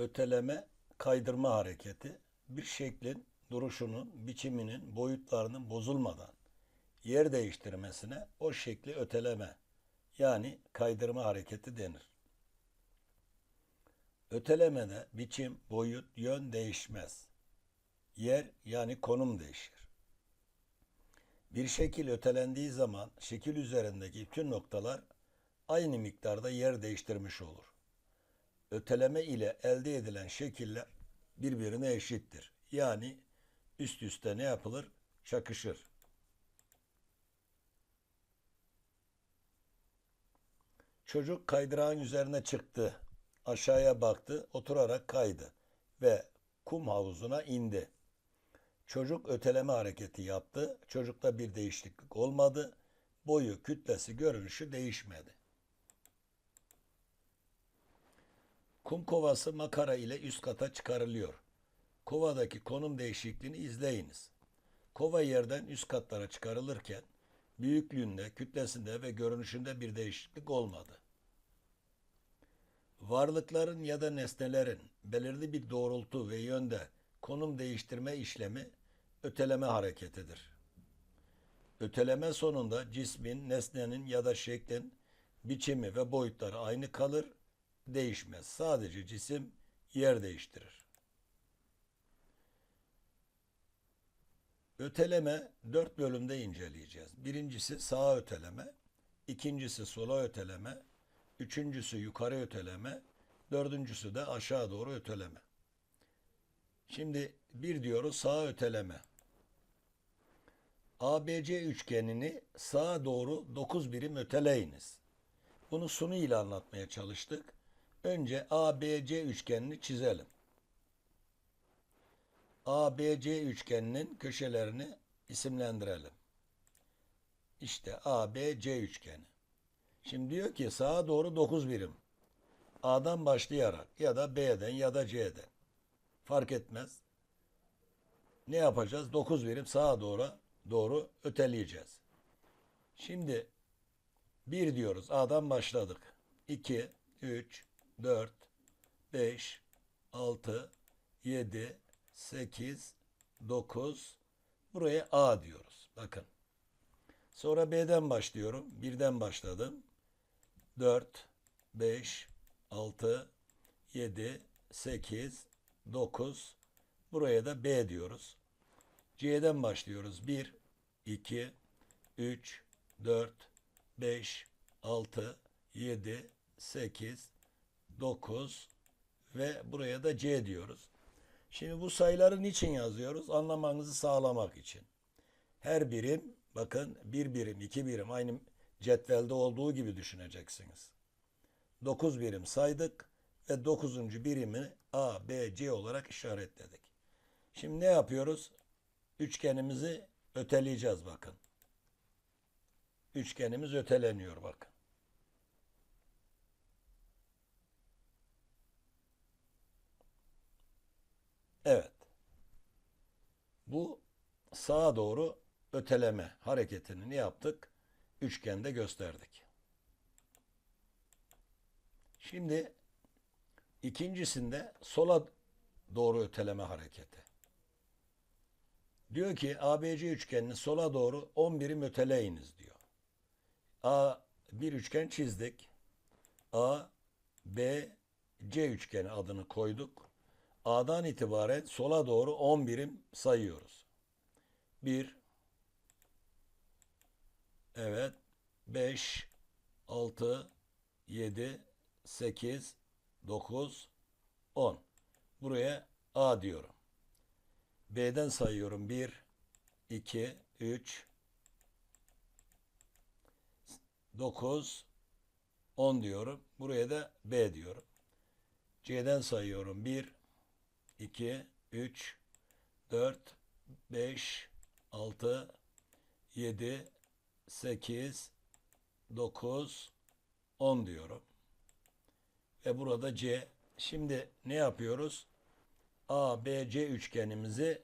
öteleme, kaydırma hareketi bir şeklin duruşunun, biçiminin, boyutlarının bozulmadan yer değiştirmesine o şekli öteleme yani kaydırma hareketi denir. Ötelemede biçim, boyut, yön değişmez. Yer yani konum değişir. Bir şekil ötelendiği zaman şekil üzerindeki bütün noktalar aynı miktarda yer değiştirmiş olur. Öteleme ile elde edilen şekiller birbirine eşittir. Yani üst üste ne yapılır? Çakışır. Çocuk kaydırağın üzerine çıktı. Aşağıya baktı, oturarak kaydı ve kum havuzuna indi. Çocuk öteleme hareketi yaptı. Çocukta bir değişiklik olmadı. Boyu, kütlesi, görünüşü değişmedi. Kum kovası makara ile üst kata çıkarılıyor. Kovadaki konum değişikliğini izleyiniz. Kova yerden üst katlara çıkarılırken büyüklüğünde, kütlesinde ve görünüşünde bir değişiklik olmadı. Varlıkların ya da nesnelerin belirli bir doğrultu ve yönde konum değiştirme işlemi öteleme hareketidir. Öteleme sonunda cismin, nesnenin ya da şeklin biçimi ve boyutları aynı kalır, değişmez. Sadece cisim yer değiştirir. Öteleme dört bölümde inceleyeceğiz. Birincisi sağa öteleme, ikincisi sola öteleme, üçüncüsü yukarı öteleme, dördüncüsü de aşağı doğru öteleme. Şimdi bir diyoruz sağa öteleme. ABC üçgenini sağa doğru 9 birim öteleyiniz. Bunu sunu ile anlatmaya çalıştık. Önce ABC üçgenini çizelim. ABC üçgeninin köşelerini isimlendirelim. İşte ABC üçgeni. Şimdi diyor ki sağa doğru 9 birim. A'dan başlayarak ya da B'den ya da C'den. Fark etmez. Ne yapacağız? 9 birim sağa doğru doğru öteleyeceğiz. Şimdi 1 diyoruz. A'dan başladık. 2, 3, 4, 5, 6, 7, 8, 9. Buraya A diyoruz. Bakın. Sonra B'den başlıyorum. Birden başladım. 4, 5, 6, 7, 8, 9. Buraya da B diyoruz. C'den başlıyoruz. 1, 2, 3, 4, 5, 6, 7, 8, 9 ve buraya da C diyoruz. Şimdi bu sayıları niçin yazıyoruz? Anlamanızı sağlamak için. Her birim bakın bir birim, iki birim aynı cetvelde olduğu gibi düşüneceksiniz. 9 birim saydık ve 9. birimi A, B, C olarak işaretledik. Şimdi ne yapıyoruz? Üçgenimizi öteleyeceğiz bakın. Üçgenimiz öteleniyor bakın. Evet. Bu sağa doğru öteleme hareketini ne yaptık? Üçgende gösterdik. Şimdi ikincisinde sola doğru öteleme hareketi. Diyor ki ABC üçgenini sola doğru 10 birim öteleyiniz diyor. A bir üçgen çizdik. A, B, C üçgeni adını koyduk. A'dan itibaren sola doğru 10 birim sayıyoruz. 1 Evet 5 6 7 8 9 10 Buraya A diyorum. B'den sayıyorum. 1 2 3 9 10 diyorum. Buraya da B diyorum. C'den sayıyorum. 1 2 3 4 5 6 7 8 9 10 diyorum. Ve burada C. Şimdi ne yapıyoruz? A, B, C üçgenimizi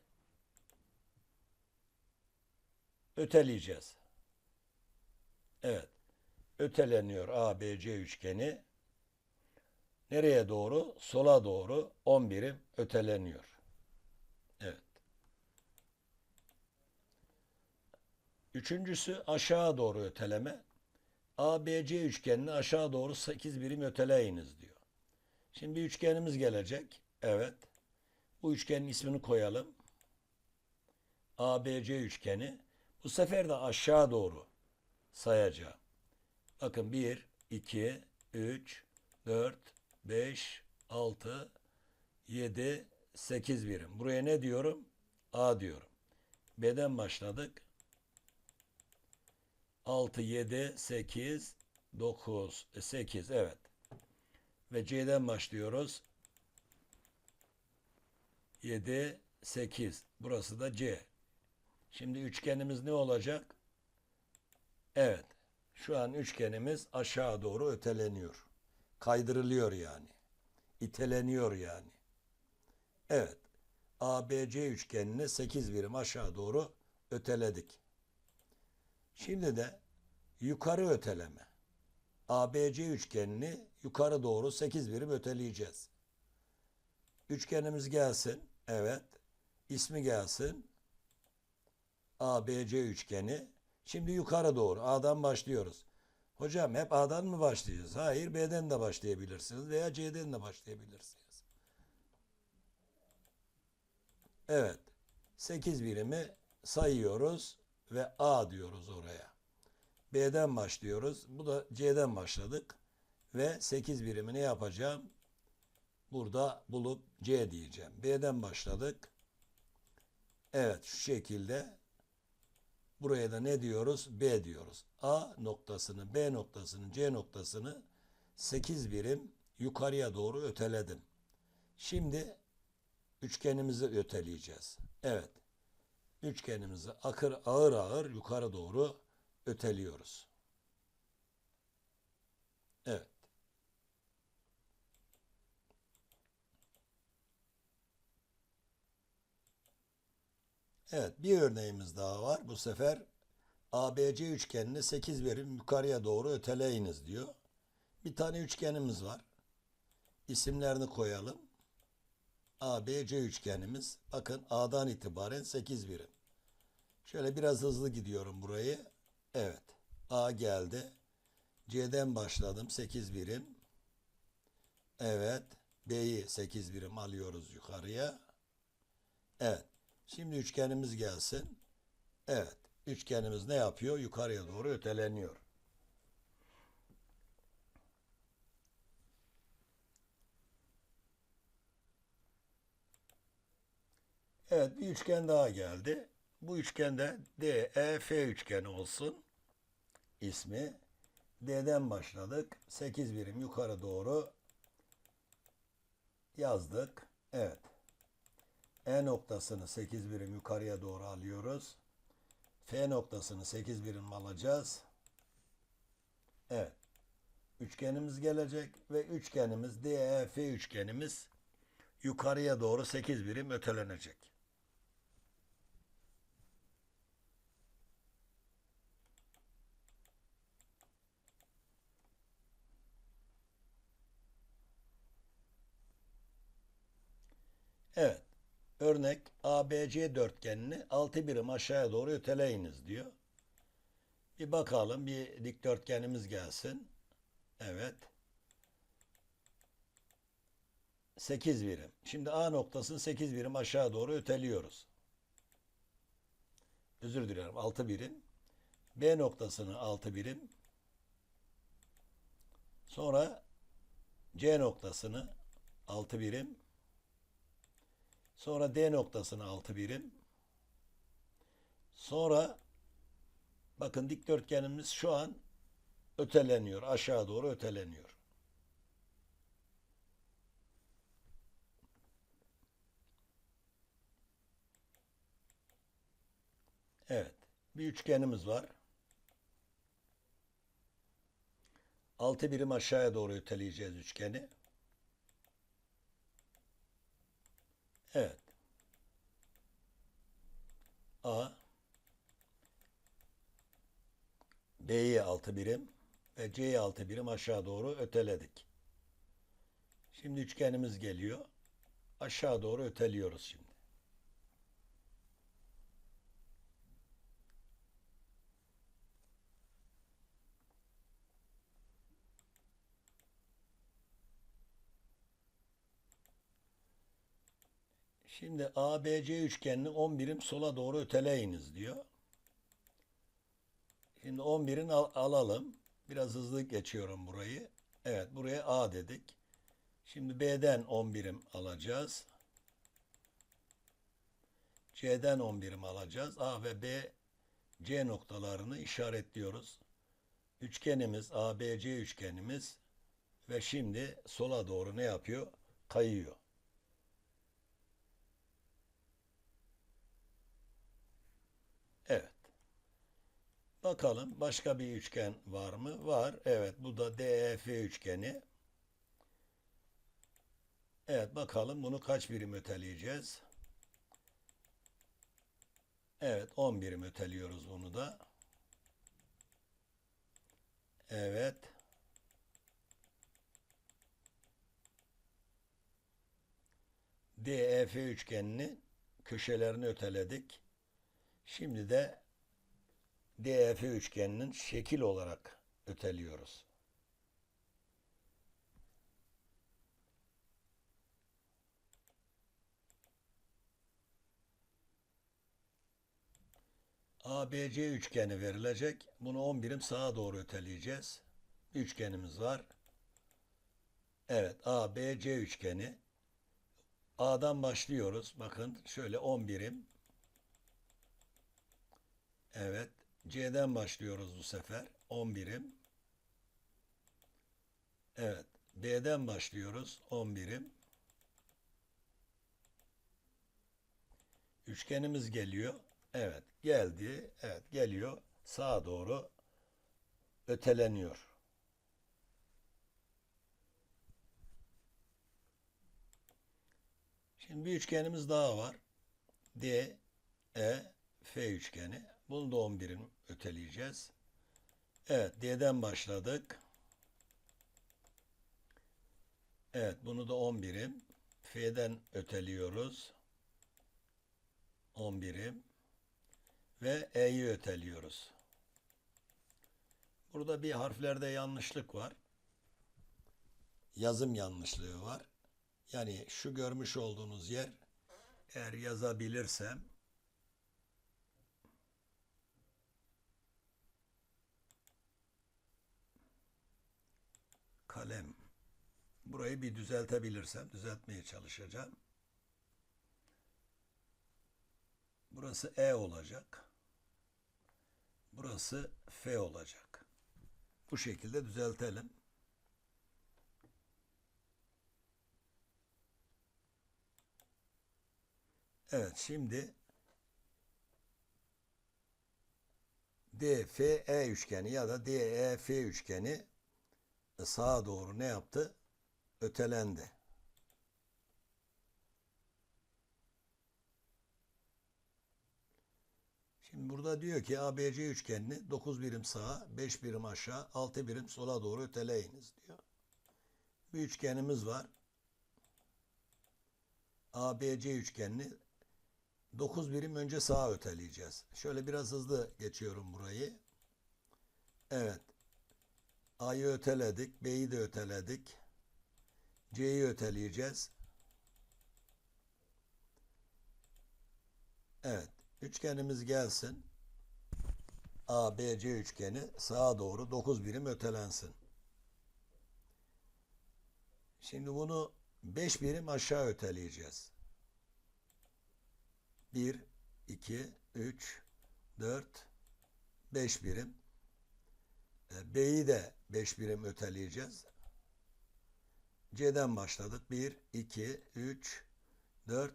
öteleyeceğiz. Evet. Öteleniyor A, B, C üçgeni. Nereye doğru? Sola doğru 10 birim öteleniyor. Evet. Üçüncüsü aşağı doğru öteleme. ABC üçgenini aşağı doğru 8 birim öteleyiniz diyor. Şimdi bir üçgenimiz gelecek. Evet. Bu üçgenin ismini koyalım. ABC üçgeni. Bu sefer de aşağı doğru sayacağım. Bakın 1, 2, 3, 4, 5, 6, 7, 8 birim. Buraya ne diyorum? A diyorum. B'den başladık. 6, 7, 8, 9, 8 evet. Ve C'den başlıyoruz. 7, 8. Burası da C. Şimdi üçgenimiz ne olacak? Evet. Şu an üçgenimiz aşağı doğru öteleniyor. Kaydırılıyor yani. İteleniyor yani. Evet. ABC üçgenini 8 birim aşağı doğru öteledik. Şimdi de yukarı öteleme. ABC üçgenini yukarı doğru 8 birim öteleyeceğiz. Üçgenimiz gelsin. Evet. İsmi gelsin. ABC üçgeni. Şimdi yukarı doğru A'dan başlıyoruz. Hocam hep A'dan mı başlayacağız? Hayır B'den de başlayabilirsiniz veya C'den de başlayabilirsiniz. Evet. 8 birimi sayıyoruz ve A diyoruz oraya. B'den başlıyoruz. Bu da C'den başladık. Ve 8 birimini yapacağım. Burada bulup C diyeceğim. B'den başladık. Evet şu şekilde Buraya da ne diyoruz? B diyoruz. A noktasını, B noktasını, C noktasını 8 birim yukarıya doğru öteledim. Şimdi üçgenimizi öteleyeceğiz. Evet. Üçgenimizi akır ağır ağır yukarı doğru öteliyoruz. Evet. Evet, bir örneğimiz daha var. Bu sefer ABC üçgenini 8 birim yukarıya doğru öteleyiniz diyor. Bir tane üçgenimiz var. İsimlerini koyalım. ABC üçgenimiz. Bakın A'dan itibaren 8 birim. Şöyle biraz hızlı gidiyorum burayı. Evet. A geldi. C'den başladım 8 birim. Evet. B'yi 8 birim alıyoruz yukarıya. Evet. Şimdi üçgenimiz gelsin. Evet. Üçgenimiz ne yapıyor? Yukarıya doğru öteleniyor. Evet bir üçgen daha geldi. Bu üçgende DEF üçgeni olsun. İsmi. D'den başladık. 8 birim yukarı doğru yazdık. Evet. E noktasını 8 birim yukarıya doğru alıyoruz. F noktasını 8 birim alacağız. Evet. Üçgenimiz gelecek ve üçgenimiz DEF üçgenimiz yukarıya doğru 8 birim ötelenecek. Evet. Örnek ABC dörtgenini 6 birim aşağıya doğru öteleyiniz diyor. Bir bakalım bir dikdörtgenimiz gelsin. Evet. 8 birim. Şimdi A noktasını 8 birim aşağı doğru öteliyoruz. Özür dilerim 6 birim. B noktasını 6 birim. Sonra C noktasını 6 birim. Sonra D noktasını 6 birim. Sonra bakın dikdörtgenimiz şu an öteleniyor. Aşağı doğru öteleniyor. Evet. Bir üçgenimiz var. 6 birim aşağıya doğru öteleyeceğiz üçgeni. Evet. A B'yi 6 birim ve C'yi 6 birim aşağı doğru öteledik. Şimdi üçgenimiz geliyor. Aşağı doğru öteliyoruz şimdi. Şimdi ABC üçgenini 10 birim sola doğru öteleyiniz diyor. Şimdi 11'in al- alalım. Biraz hızlı geçiyorum burayı. Evet buraya A dedik. Şimdi B'den 10 birim alacağız. C'den 10 birim alacağız. A ve B C noktalarını işaretliyoruz. Üçgenimiz ABC üçgenimiz ve şimdi sola doğru ne yapıyor? Kayıyor. Evet. Bakalım başka bir üçgen var mı? Var. Evet bu da DEF üçgeni. Evet bakalım bunu kaç birim öteleyeceğiz? Evet 10 birim öteliyoruz bunu da. Evet. DEF üçgenini köşelerini öteledik. Şimdi de DEF üçgeninin şekil olarak öteliyoruz. ABC üçgeni verilecek. Bunu 10 birim sağa doğru öteleyeceğiz. Üçgenimiz var. Evet, ABC üçgeni. A'dan başlıyoruz. Bakın şöyle 10 birim. Evet. C'den başlıyoruz bu sefer. 10 birim. Evet. B'den başlıyoruz. 10 birim. Üçgenimiz geliyor. Evet. Geldi. Evet. Geliyor. Sağa doğru öteleniyor. Şimdi bir üçgenimiz daha var. D, E, F üçgeni. Bunu da 10 birim öteleyeceğiz. Evet, D'den başladık. Evet, bunu da 10 birim. F'den öteliyoruz. 10 birim. Ve E'yi öteliyoruz. Burada bir harflerde yanlışlık var. Yazım yanlışlığı var. Yani şu görmüş olduğunuz yer eğer yazabilirsem kalem. Burayı bir düzeltebilirsem düzeltmeye çalışacağım. Burası E olacak. Burası F olacak. Bu şekilde düzeltelim. Evet şimdi DFE üçgeni ya da DEF üçgeni sağa doğru ne yaptı? Ötelendi. Şimdi burada diyor ki ABC üçgenini 9 birim sağa, 5 birim aşağı, 6 birim sola doğru öteleyiniz diyor. Bir üçgenimiz var. ABC üçgenini 9 birim önce sağa öteleyeceğiz. Şöyle biraz hızlı geçiyorum burayı. Evet. A'yı öteledik. B'yi de öteledik. C'yi öteleyeceğiz. Evet. Üçgenimiz gelsin. ABC üçgeni sağa doğru 9 birim ötelensin. Şimdi bunu 5 birim aşağı öteleyeceğiz. 1, 2, 3, 4, 5 birim. E, B'yi de 5 birim öteleyeceğiz. C'den başladık. 1, 2, 3, 4,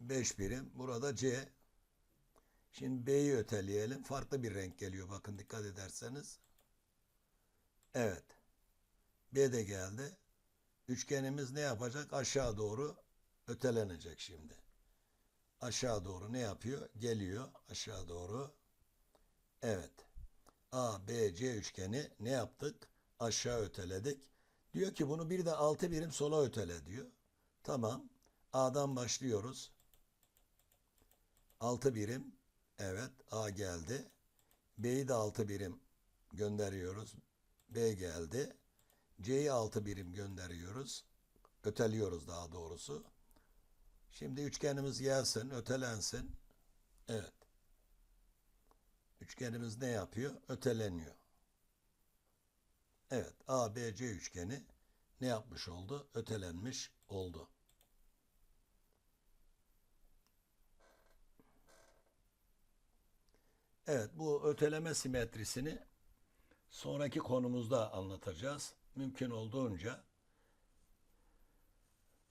5 birim. Burada C. Şimdi B'yi öteleyelim. Farklı bir renk geliyor. Bakın dikkat ederseniz. Evet. B de geldi. Üçgenimiz ne yapacak? Aşağı doğru ötelenecek şimdi aşağı doğru ne yapıyor? Geliyor aşağı doğru. Evet. A, B, C üçgeni ne yaptık? Aşağı öteledik. Diyor ki bunu bir de 6 birim sola ötele diyor. Tamam. A'dan başlıyoruz. 6 birim. Evet. A geldi. B'yi de 6 birim gönderiyoruz. B geldi. C'yi 6 birim gönderiyoruz. Öteliyoruz daha doğrusu. Şimdi üçgenimiz gelsin, ötelensin. Evet. Üçgenimiz ne yapıyor? Öteleniyor. Evet, ABC üçgeni ne yapmış oldu? Ötelenmiş oldu. Evet, bu öteleme simetrisini sonraki konumuzda anlatacağız. Mümkün olduğunca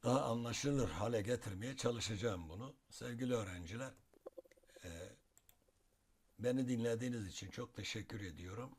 daha anlaşılır hale getirmeye çalışacağım bunu. Sevgili öğrenciler, beni dinlediğiniz için çok teşekkür ediyorum.